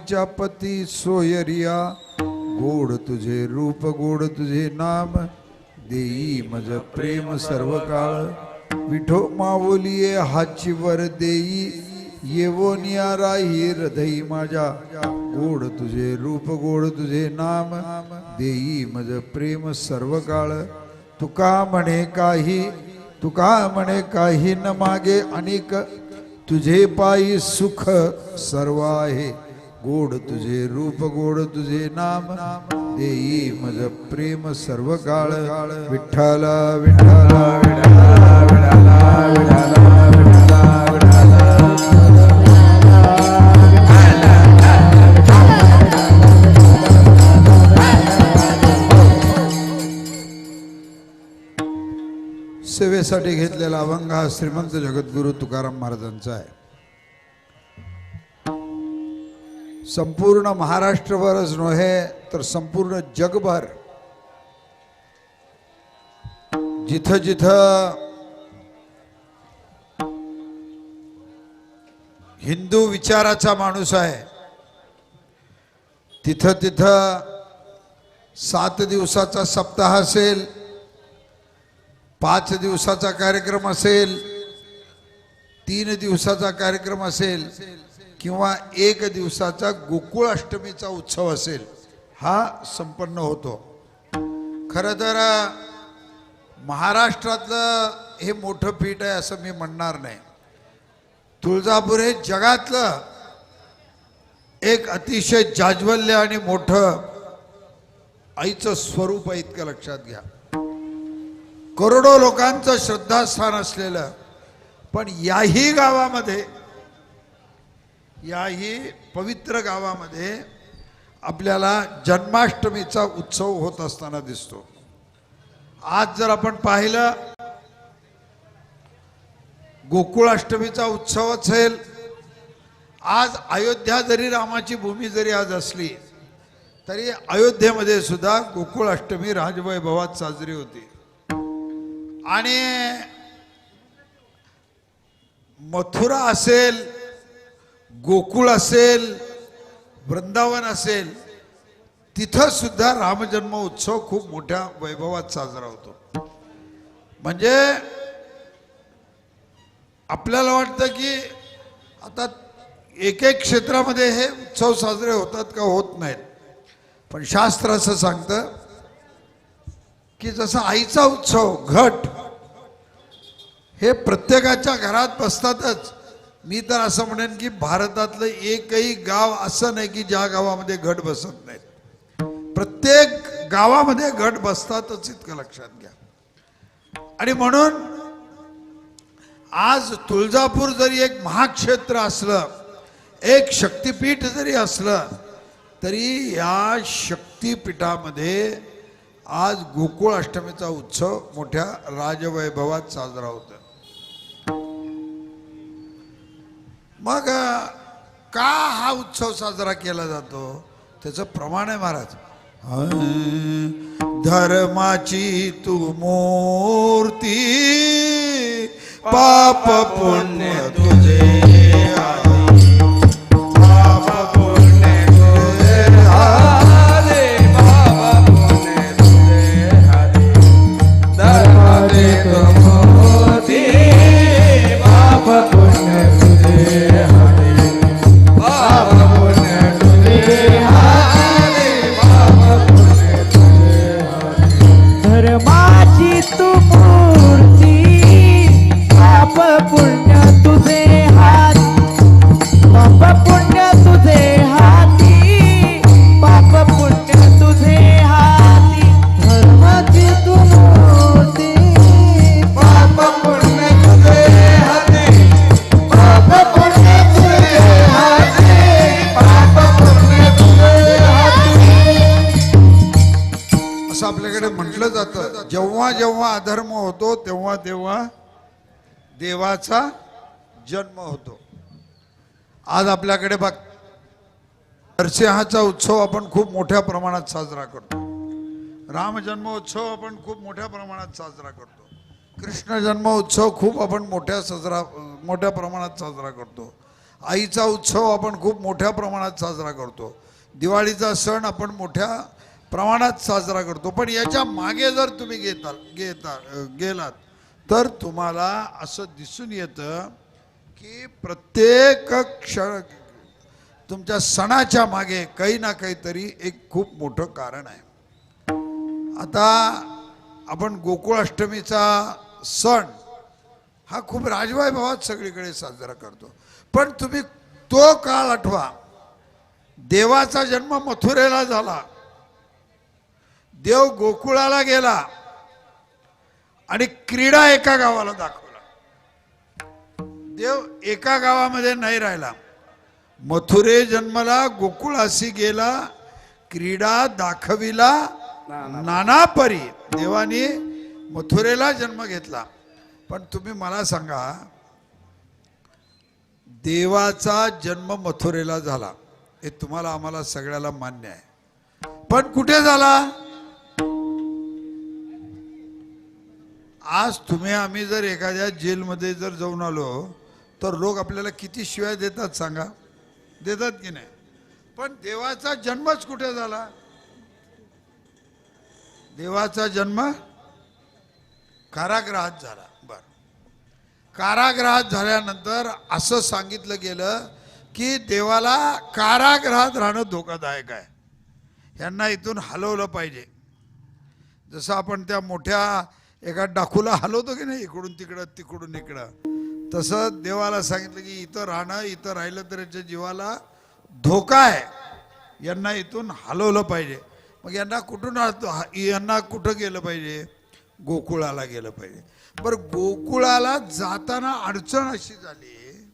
आईच्या पती सोयरिया गोड तुझे रूप गोड तुझे नाम देई मज प्रेम सर्व काळ विठो माऊलिये हाची वर देई येवोनिया राही हृदयी माझ्या. गोड तुझे रूप गोड तुझे नाम देई मज प्रेम सर्व काळ तुका म्हणे काही तुका म्हणे काही न मागे अनेक. तुझे पायी सुख सर्व आहे. गोड तुझे रूप गोड तुझे नाम. देई मज प्रेम सर्व काळ विठ्ठल विठ्ठल विठ्ठल विठ्ठल सेवेसाठी घेतलेला अभंग हा श्रीमंत जगद्गुरु तुकाराम महाराजांचा आहे. संपूर्ण महाराष्ट्रभरच नव्हे तर संपूर्ण जगभर. जिथं जिथं हिंदू विचाराचा माणूस आहे तिथं तिथं सात दिवसाचा सप्ताह असेल पाच दिवसाचा कार्यक्रम असेल तीन दिवसाचा कार्यक्रम असेल किंवा एक दिवसाचा गोकुळ अष्टमीचा उत्सव असेल हा संपन्न होतो. खरं तर महाराष्ट्रातलं हे मोठं पीठ आहे असं मी म्हणणार नाही. तुळजापूर हे जगातलं एक अतिशय जाज्वल्य आणि मोठं आईचं स्वरूप आहे इतकं लक्षात घ्या. करोडो लोकांचं श्रद्धास्थान असलेलं पण याही गावामध्ये याही पवित्र गावामध्ये आपल्याला जन्माष्टमीचा उत्सव होत असताना दिसतो. आज जर आपण पाहिलं गोकुळाष्टमीचा उत्सव असेल आज अयोध्या जरी रामाची भूमी जरी आज असली तरी अयोध्येमध्ये सुद्धा गोकुळाष्टमी राजवैभवात साजरी होती. आणि मथुरा असेल गोकुळ असेल वृंदावन असेल तिथं सुद्धा रामजन्म उत्सव खूप मोठ्या वैभवात साजरा होतो. म्हणजे आपल्याला वाटतं की आता एक एक क्षेत्रामध्ये हे उत्सव साजरे होतात का होत नाहीत. पण शास्त्र असं सांगतं की जसं आईचा उत्सव घट हे प्रत्येकाच्या घरात बसतातच. मी तर असं म्हणेन की भारतातलं एकही गाव असं नाही की ज्या गावामध्ये घट बसत नाहीत. प्रत्येक गावामध्ये घट बसतातच इतकं लक्षात घ्या. आणि म्हणून आज तुळजापूर जरी एक महाक्षेत्र असलं एक शक्तिपीठ जरी असलं तरी या शक्तिपीठामध्ये आज गोकुळ अष्टमीचा उत्सव मोठ्या राजवैभवात साजरा होतो मग का हा उत्सव साजरा केला जातो? त्याचं प्रमाण आहे महाराज. धर्माची तू मूर्ती पाप पुण्य जेव्हा जेव्हा अधर्म होतो तेव्हा तेव्हा देवाचा जन्म होतो. आज आपल्याकडे बघ नरसिंहाचा उत्सव आपण खूप मोठ्या प्रमाणात साजरा करतो. राम जन्मोत्सव आपण खूप मोठ्या प्रमाणात साजरा करतो. कृष्ण जन्मोत्सव खूप आपण मोठ्या साजरा मोठ्या प्रमाणात साजरा करतो. आईचा उत्सव आपण खूप मोठ्या प्रमाणात साजरा करतो. दिवाळीचा सण आपण मोठ्या प्रमाणात साजरा करतो. पण याच्या मागे जर तुम्ही घेता घेता गेलात तर तुम्हाला असं दिसून येतं की प्रत्येक क्षण तुमच्या सणाच्या मागे काही ना काहीतरी एक खूप मोठं कारण आहे. आता आपण गोकुळाष्टमीचा सण हा खूप राजवैभवात सगळीकडे साजरा करतो. पण तुम्ही तो काळ आठवा. देवाचा जन्म मथुरेला झाला. देव गोकुळाला गेला आणि क्रीडा एका गावाला दाखवला. देव एका गावामध्ये नाही राहिला. मथुरे जन्मला गोकुळासी गेला क्रीडा दाखविला नाना परी. देवाने मथुरेला जन्म घेतला. पण तुम्ही मला सांगा देवाचा जन्म मथुरेला झाला. हे तुम्हाला आम्हाला सगळ्याला मान्य आहे. पण कुठे झाला? आज तुम्ही आम्ही जर एखाद्या जेलमध्ये जर जाऊन आलो तर लोक आपल्याला किती शिवाय देतात सांगा? देतात की नाही? पण देवाचा जन्मच कुठे झाला? देवाचा जन्म कारागृहात झाला. बर. कारागृहात झाल्यानंतर असं सांगितलं गेलं की देवाला कारागृहात राहणं धोकादायक आहे. यांना इथून हलवलं पाहिजे. जसं आपण त्या मोठ्या एका डाकूला हलवतो की नाही इकडून तिकडं तिकडून इकडं. तसं देवाला सांगितलं की इथं राहणं इथं राहिलं तर याच्या जीवाला धोका आहे. यांना इथून हलवलं पाहिजे. मग यांना कुठून हलतो- यांना कुठं गेलं पाहिजे? गोकुळाला गेलं पाहिजे. बरं गोकुळाला जाताना अडचण अशी झाली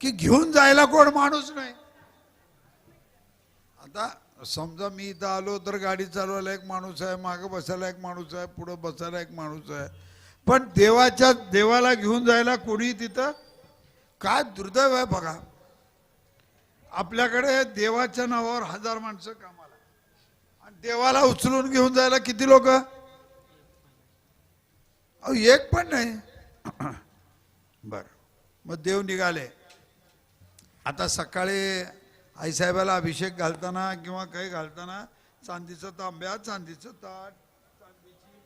की घेऊन जायला कोण माणूस नाही. आता समजा मी इथं आलो तर गाडी चालवायला एक माणूस आहे मागं बसायला एक माणूस आहे पुढं बसायला एक माणूस आहे. पण देवाच्या देवाला घेऊन जायला कोणी तिथं? काय दुर्दैव आहे बघा. आपल्याकडे देवाच्या नावावर हजार माणसं कामाला आणि देवाला उचलून घेऊन जायला किती लोक? अहो एक पण नाही. बर. मग देव निघाले. आता सकाळी आईसाहेबाला अभिषेक घालताना किंवा काही घालताना चांदीचं तांब्या चांदीचं ताट चांदीची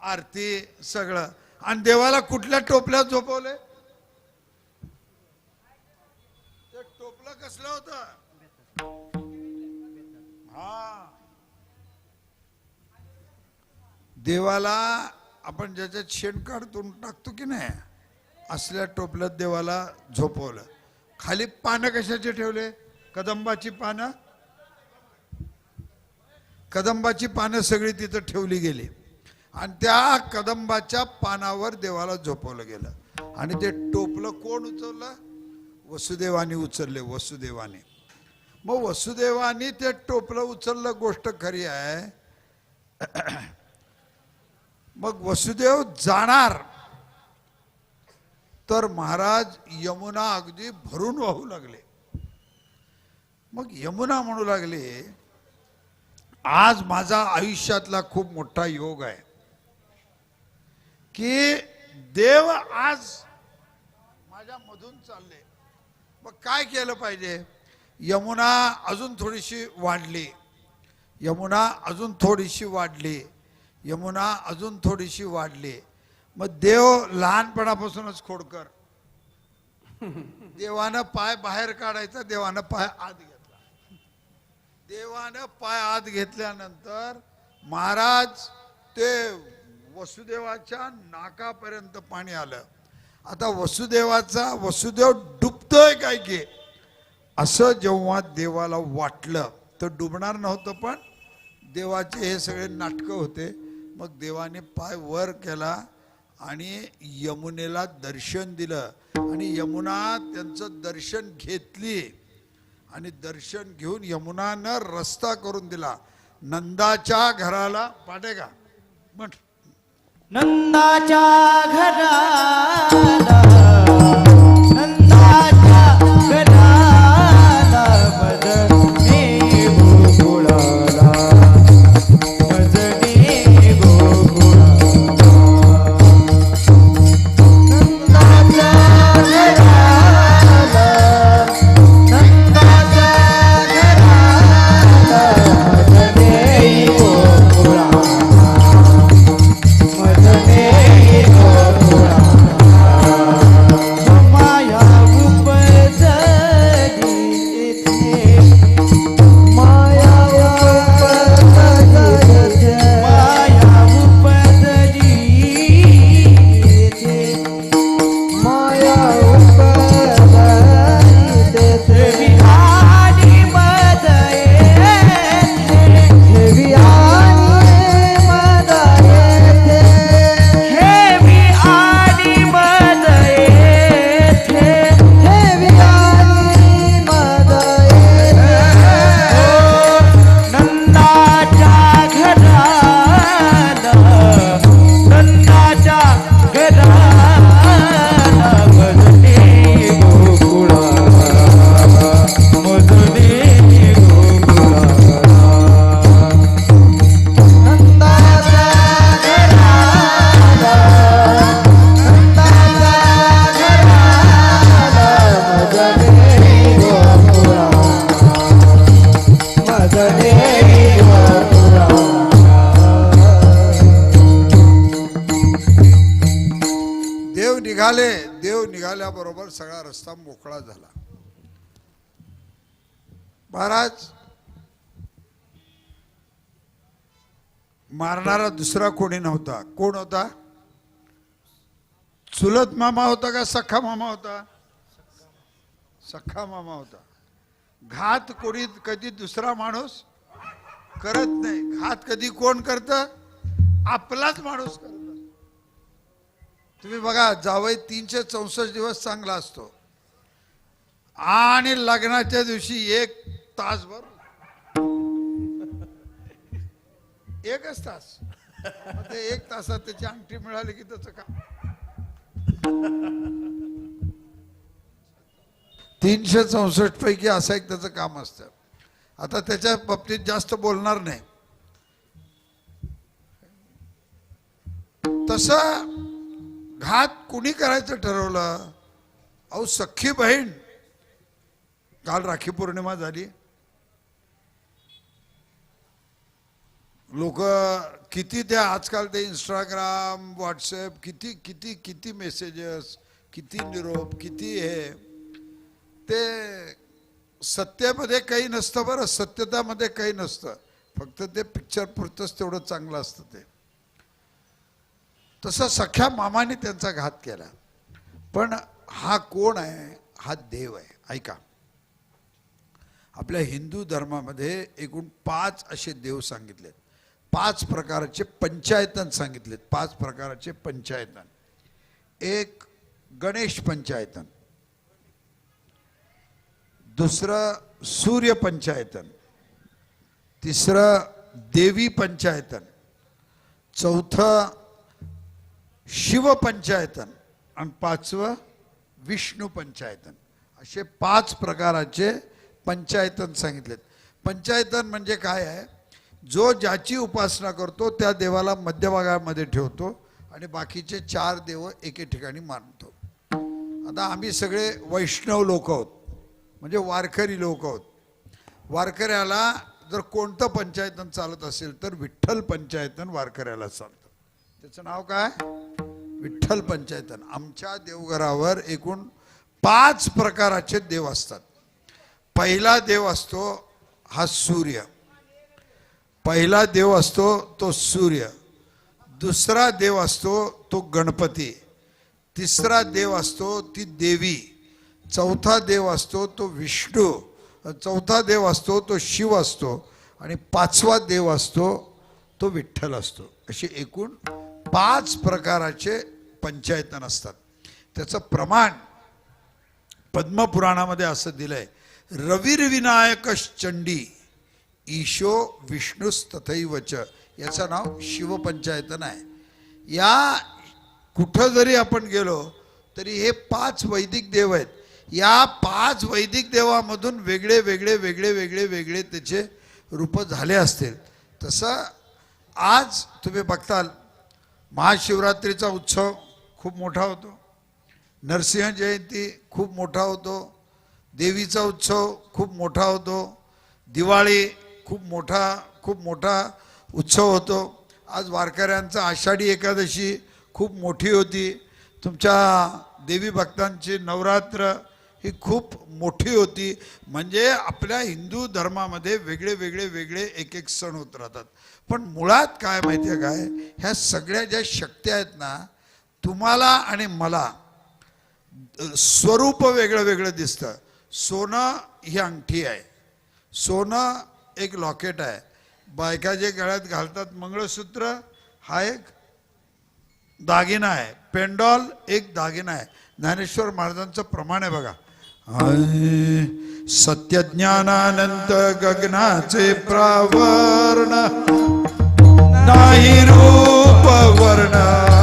आरती सगळं. आणि देवाला कुठल्या टोपल्यात झोपवले? ते टोपलं कसलं होतं? हा. देवाला आपण ज्याच्यात शेण काढतून टाकतो की नाही असल्या टोपल्यात देवाला झोपवलं. खाली पानं कशाचे ठेवले? कदंबाची पानं? कदंबाची पानं सगळी तिथं ठेवली गेली. आणि त्या कदंबाच्या पानावर देवाला झोपवलं गेलं. आणि ते टोपलं कोण उचललं? वसुदेवाने उचलले वसुदेवाने. मग वसुदेवाने ते टोपलं उचललं गोष्ट खरी आहे. मग वसुदेव जाणार. तर महाराज यमुना अगदी भरून वाहू लागले. मग यमुना म्हणू लागले आज माझा आयुष्यातला खूप मोठा योग आहे. की देव आज माझ्या मधून चालले. मग काय केलं पाहिजे? यमुना अजून थोडीशी वाढली. यमुना अजून थोडीशी वाढली. यमुना अजून थोडीशी वाढली. मग देव लहानपणापासूनच खोडकर. देवानं पाय बाहेर काढायचा देवानं पाय आत घेतला देवानं पाय आत घेतल्यानंतर महाराज ते वसुदेवाच्या नाकापर्यंत पाणी आलं. आता वसुदेवाचा वसुदेव डुबतोय काय की? असं जेव्हा देवाला वाटलं तर डुबणार नव्हतं पण देवाचे हे सगळे नाटकं होते. मग देवाने पाय वर केला आणि यमुनेला दर्शन दिलं. आणि यमुना त्यांचं दर्शन घेतली. आणि दर्शन घेऊन यमुनानं रस्ता करून दिला. नंदाच्या घराला पाठे का म्हट नंदाच्या घराला मोकळा झाला. महाराज मारणारा दुसरा कोणी नव्हता. कोण होता? चुलत मामा होता का सख्खा मामा होता? सख्खा मामा होता. घात कोणी कधी दुसरा माणूस करत नाही. घात कधी कोण करत? आपलाच माणूस करत. तुम्ही बघा जावई तीनशे चौसष्ट दिवस चांगला असतो. आणि लग्नाच्या दिवशी एक तासभर एकच तास. ते एक तासात त्याची अंगठी मिळाली की त्याचं काम. तीनशे चौसष्ट पैकी असं एक त्याचं काम असतं. आता त्याच्या बाबतीत जास्त बोलणार नाही. तसा घात कुणी करायचं ठरवलं? अहो सख्खी बहीण काल राखी पौर्णिमा झाली. लोक किती त्या आजकाल ते इंस्टाग्राम व्हॉट्सअप किती किती किती मेसेजेस किती निरोप किती हे. ते सत्यामध्ये काही नसतं बरं सत्यतामध्ये काही नसतं. फक्त ते पिक्चर पुरतंच तेवढं चांगलं असतं ते. तसं सख्या मामाने त्यांचा घात केला. पण हा कोण आहे? हा देव आहे. ऐका. आपल्या हिंदू धर्मामध्ये एकूण पाच असे देव सांगितलेत. पाच प्रकारचे पंचायतन सांगितलेत. पाच प्रकारचे पंचायतन. एक गणेश पंचायतन. दुसरं सूर्य पंचायतन. तिसरं देवी पंचायतन. चौथं शिव पंचायतन. आणि पाचवं विष्णू पंचायतन. असे पाच प्रकाराचे पंचायतन सांगितलेत. पंचायतन म्हणजे काय आहे? जो ज्याची उपासना करतो त्या देवाला मध्यभागामध्ये ठेवतो आणि बाकीचे चार देव एके ठिकाणी मानतो. आता आम्ही सगळे वैष्णव लोक आहोत. म्हणजे वारकरी लोक आहोत. वारकऱ्याला जर कोणतं पंचायतन चालत असेल तर विठ्ठल पंचायतन वारकऱ्याला चालतं. त्याचं नाव काय? विठ्ठल पंचायतन. आमच्या देवघरावर एकूण पाच प्रकाराचे देव असतात. पहिला देव असतो हा सूर्य. पहिला देव असतो तो सूर्य. दुसरा देव असतो तो गणपती. तिसरा देव असतो ती देवी. चौथा देव असतो तो विष्णू. चौथा देव असतो तो शिव असतो. आणि पाचवा देव असतो तो विठ्ठल असतो. असे एकूण पाच प्रकाराचे पंचायतन असतात. त्याचं प्रमाण पद्मपुराणामध्ये असं दिलं आहे चंडी ईशो विष्णुस्तथैवच याचं नाव शिवपंचायतन आहे. या कुठं जरी आपण गेलो तरी हे पाच वैदिक देव आहेत. या पाच वैदिक देवामधून वेगळे वेगळे वेगळे वेगळे वेगळे त्याचे रूप झाले असतील. तसं आज तुम्ही बघताल महाशिवरात्रीचा उत्सव खूप मोठा होतो. नरसिंह जयंती खूप मोठा होतो. देवीचा उत्सव खूप मोठा होतो. दिवाळी खूप मोठा खूप मोठा उत्सव होतो. आज वारकऱ्यांचा आषाढी एकादशी खूप मोठी होती. तुमच्या देवी भक्तांची नवरात्र ही खूप मोठी होती. म्हणजे आपल्या हिंदू धर्मामध्ये वेगळे वेगळे वेगळे एक एक सण होत राहतात. पण मुळात काय माहिती आहे काय? ह्या सगळ्या ज्या शक्ती आहेत ना तुम्हाला आणि मला स्वरूप वेगळं वेगळं दिसतं. सोनं ही अंगठी आहे. सोनं एक लॉकेट आहे. बायका जे गळ्यात घालतात मंगळसूत्र हा एक दागिना आहे. पेंडॉल एक दागिना आहे. ज्ञानेश्वर महाराजांचं प्रमाण आहे बघा. सत्यज्ञानानंत गगनाचे प्रावरण नाही रूप वर्ण.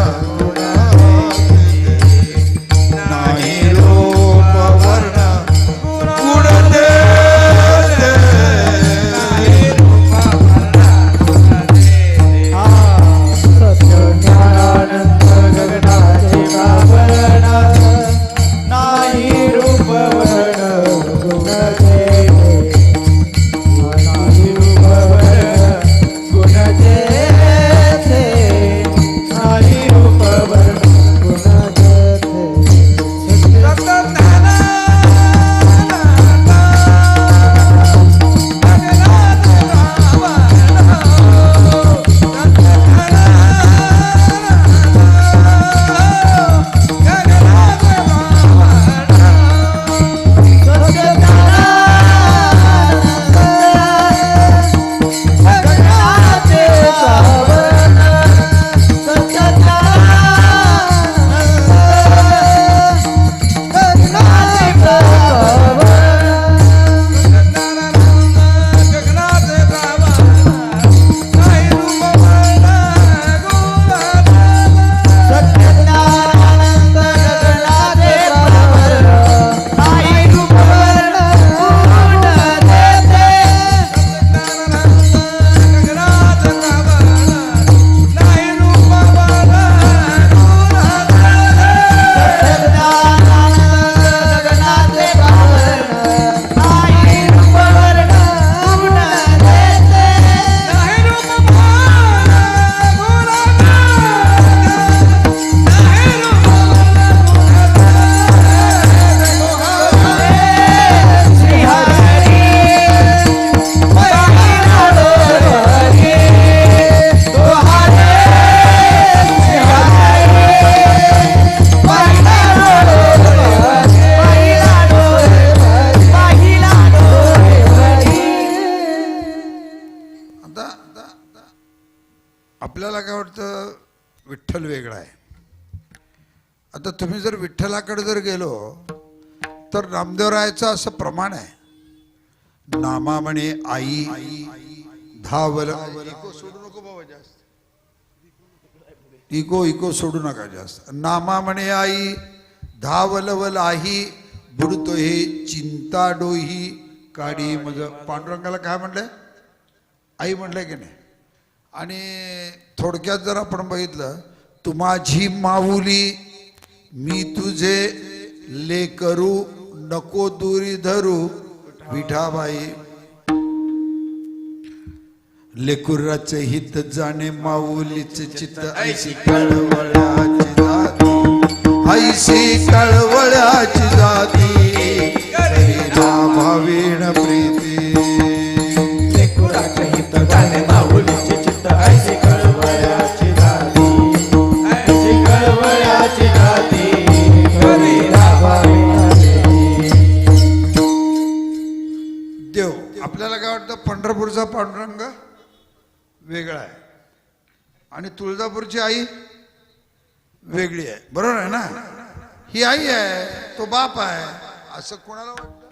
तर असं प्रमाण आहे. नामा म्हणे आई धावल इको सोडू नको बाबा जास्त. इको इको सोडू नका जास्त. नामा म्हणे आई धावलवल आई बुडतो हे चिंता डोही काडी मज पांडुरंगाला काय म्हणलंय? आई म्हणलंय की नाही? आणि थोडक्यात जर आपण बघितलं तू माझी माऊली मी तुझे लेकरू नको दुरी धरू विठाबाई. लेकुराचे हित जाणे माऊलीचे चित्त ऐशी कळवळाची जाती. ऐशी कळवळाची जाती. पंढरपूरचा पांडुरंग वेगळा आहे. आणि तुळजापूरची आई वेगळी आहे. बरोबर आहे ना? ही आई आहे तो बाप आहे असं कोणाला वाटतं?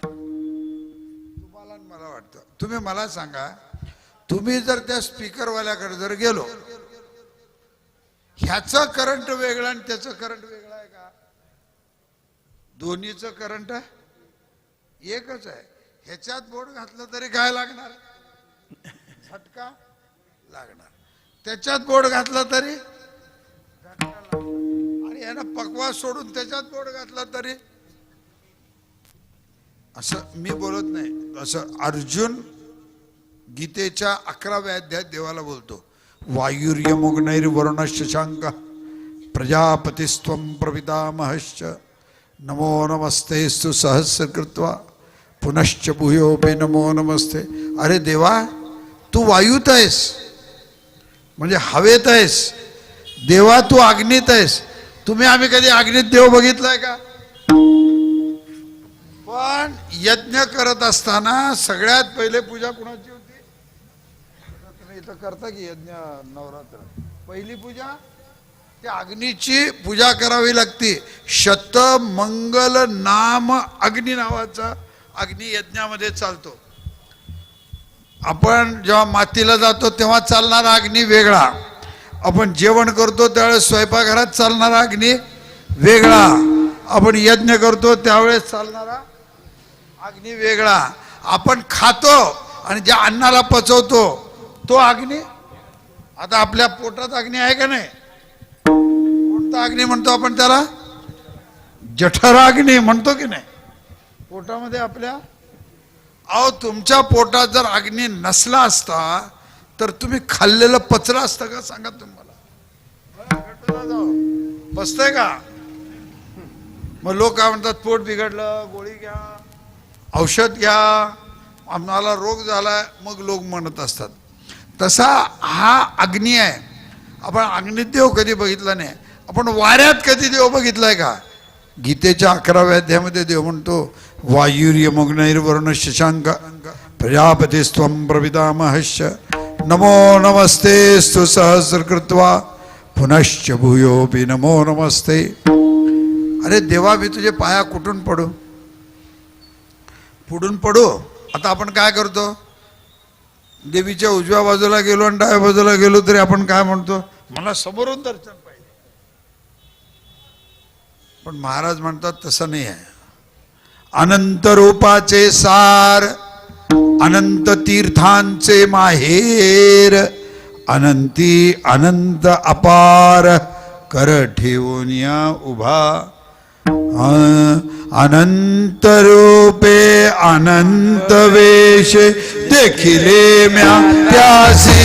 तुम्हाला मला वाटतं. तुम्ही मला सांगा तुम्ही जर त्या स्पीकरवाल्याकडे जर गेलो ह्याचं करंट वेगळं आणि त्याचं करंट वेगळं आहे का? दोन्हीचं करंट एकच आहे. ह्याच्यात बोट घातलं तरी काय लागणार? झटका लागणार. त्याच्यात बोट घातलं तरी? आणि यानं पकवास सोडून त्याच्यात बोट घातला तरी? असं मी बोलत नाही. असं अर्जुन गीतेच्या अकराव्या अध्यायात देवाला बोलतो. वायुर्यमुग्नैर वरुण शशांक प्रजापतिस्त्वं प्रवितामहश्च नमो नमस्ते स्तु सहस्र कृत्वा पुनश्च भूयोपे नमो नमस्ते. अरे देवा तू वायूत आहेस. म्हणजे हवेत आहेस. देवा तू अग्नीत आहेस. तुम्ही आम्ही कधी अग्नीत देव बघितलाय का? पण यज्ञ करत असताना सगळ्यात पहिले पूजा कुणाची होती? तुम्ही इथं करता की यज्ञ नवरात्र? पहिली पूजा? त्या अग्नीची पूजा करावी लागते. शत मंगल नाम अग्नी नावाचा अग्नी यज्ञामध्ये चालतो. आपण जेव्हा मातीला जातो तेव्हा चालणारा अग्नी वेगळा. आपण जेवण करतो त्यावेळेस स्वयंपाकघरात चालणारा अग्नी वेगळा. आपण यज्ञ करतो त्यावेळेस चालणारा अग्नी वेगळा. आपण खातो आणि ज्या अन्नाला पचवतो तो अग्नी आता आपल्या पोटात अग्नी आहे का नाही? कोणता अग्नी म्हणतो आपण त्याला? जठराग्नी म्हणतो की नाही? पोटामध्ये आपल्या अहो तुमच्या पोटात जर अग्नी नसला असता तर तुम्ही खाल्लेलं पचलं असतं का? सांगा तुम्हाला. बसतंय का? मग लोक काय म्हणतात पोट बिघडलं गोळी घ्या औषध घ्या. आम्हाला रोग झालाय मग लोक म्हणत असतात. तसा हा अग्नी आहे. आपण अग्निदेव कधी बघितला नाही. आपण वाऱ्यात कधी देव बघितलाय का? गीतेच्या अकराव्या अध्यायामध्ये देव म्हणतो वायुर्य मग्नैर्वर्ण शशांक प्रजापतिस्त्वं प्रवितामहश्च नमो नमस्ते स्तु सहस्र कृत्वा पुनश्च भूयोपि नमो नमस्ते। अरे देवा मी तुझे पाया कुठून पडू? पुढून पडू? आता आपण काय करतो? देवीच्या उजव्या बाजूला गेलो आणि डाव्या बाजूला गेलो तरी आपण काय म्हणतो? मला समोरून दर्शन पाहिजे. पण महाराज म्हणतात तसं नाही आहे. अनंत रूपाचे सार अनंत तीर्थांचे माहेर अनंती अनंत अपार कर ठेवून या उभा. अनंत रूपे अनंत वेश देखिले म्या त्यासी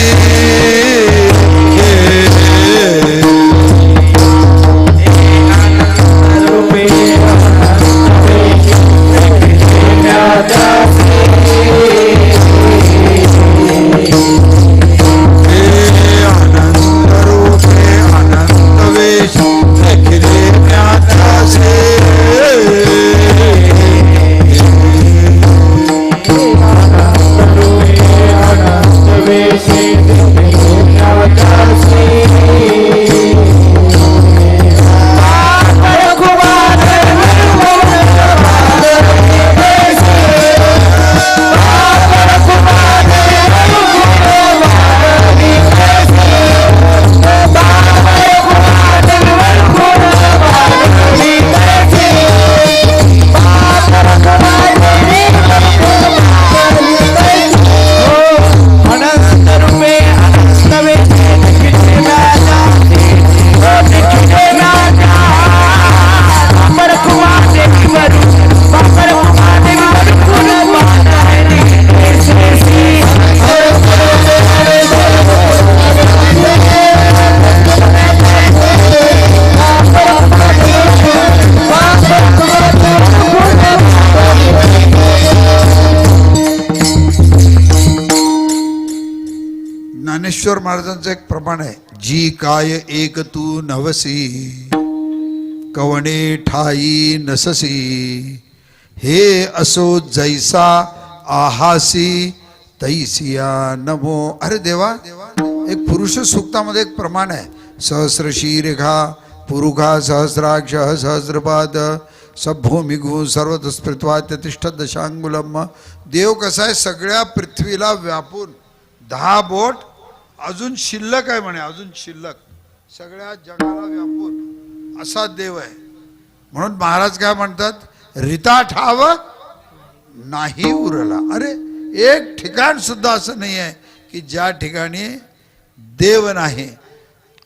काय एक तू नवसी? कवणे ठाई नससी? हे असो जैसा आहासी तैसिया नमो. अरे देवा एक पुरुष सुक्तामध्ये एक प्रमाण आहे. सहस्र पुरुघा पुरुखा सहस्राक्ष सहस्रपाद सभूमिघू सर्व स्पृत्वा तिष्ठ दशांगुलम देव कसा आहे? सगळ्या पृथ्वीला व्यापून. दहा बोट अजून शिल्लक आहे म्हणे अजून शिल्लक. सगळ्या जगाला व्यापून असा देव आहे. म्हणून महाराज काय म्हणतात रिता ठाव नाही उरला. अरे एक ठिकाण सुद्धा असं नाही आहे की ज्या ठिकाणी देव नाही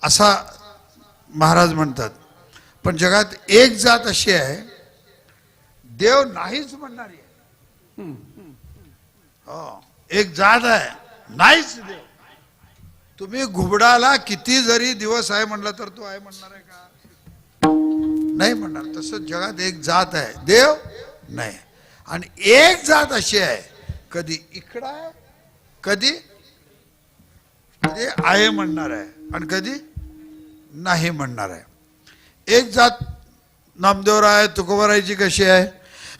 असा महाराज म्हणतात. पण जगात एक जात अशी आहे देव नाहीच म्हणणारी आहे. हो एक जात आहे नाहीच देव. तुम्ही घुबडाला किती जरी दिवस आहे म्हणलं तर तो आहे म्हणणार आहे का? नाही म्हणणार. तसं जगात एक जात आहे. देव नाही. आणि एक जात अशी आहे कधी इकडं आहे कधी कधी आहे म्हणणार आहे आणि कधी नाही म्हणणार आहे. एक जात नामदेवराय तुकोबरायची कशी आहे?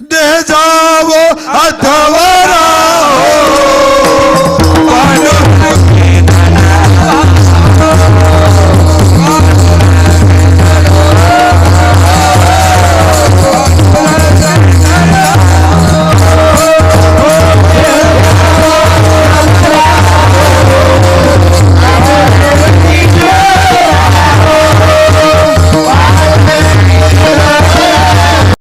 देह जावो अथवरा